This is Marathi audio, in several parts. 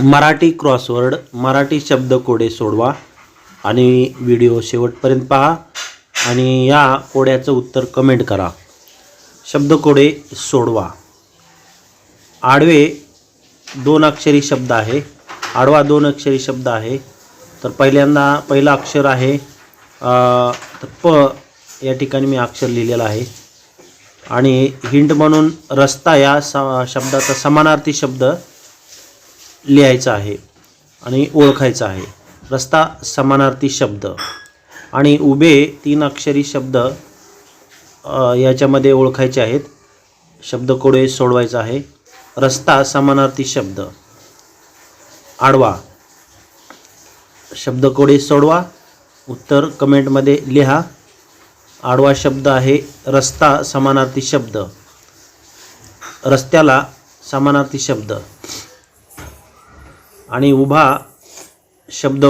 मराठी क्रॉसवर्ड मराठी शब्दकोडे सोडवा आणि व्हिडिओ शेवटपर्यंत पहा आणि या कोड्याचं उत्तर कमेंट करा. शब्दकोडे सोडवा. आडवे दोन अक्षरी शब्द आहे. आडवा दोन अक्षरी शब्द आहे. तर पहिल्यांदा पहिलं अक्षर आहे तर प या ठिकाणी मी अक्षर लिहिलेलं आहे. आणि हिंट म्हणून रस्ता या स शब्दाचा समानार्थी शब्द लिहायचं आहे आणि ओळखायचं आहे. रस्ता समानार्थी शब्द आणि उभे तीन अक्षरी शब्द याच्यामध्ये ओळखायचे आहेत. शब्दकोडे सोडवायचा आहे. रस्ता समानार्थी शब्द. आडवा. शब्दकोडे सोडवा. उत्तर कमेंटमध्ये लिहा. आडवा शब्द आहे रस्ता समानार्थी शब्द. रस्त्याला समानार्थी शब्द. आणि उभा शब्द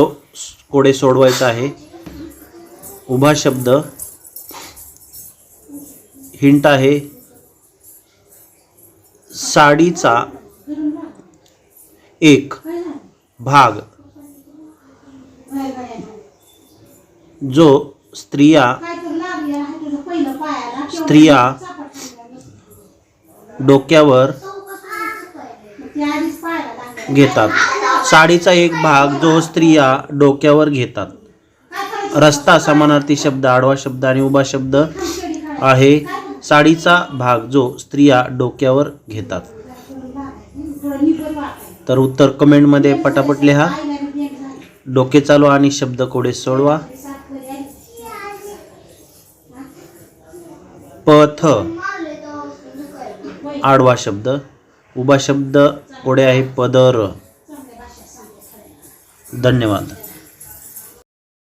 कोडे सोडवायचा आहे. उभा शब्द हिंट आहे. साडीचा एक भाग जो स्त्रिया स्त्रिया डोक्यावर घेतात. साडीचा एक भाग जो स्त्रिया डोक्यावर घेतात. रस्ता समानार्थी शब्द आडवा शब्द आणि उभा शब्द आहे. साडीचा भाग जो स्त्रिया डोक्यावर घेतात. तर उत्तर कमेंटमध्ये पटापट लिहा. डोके चालवा आणि शब्द कोडे सोडवा. पथ. आडवा शब्द. उभा शब्द कोडे आहे पदर. धन्यवाद.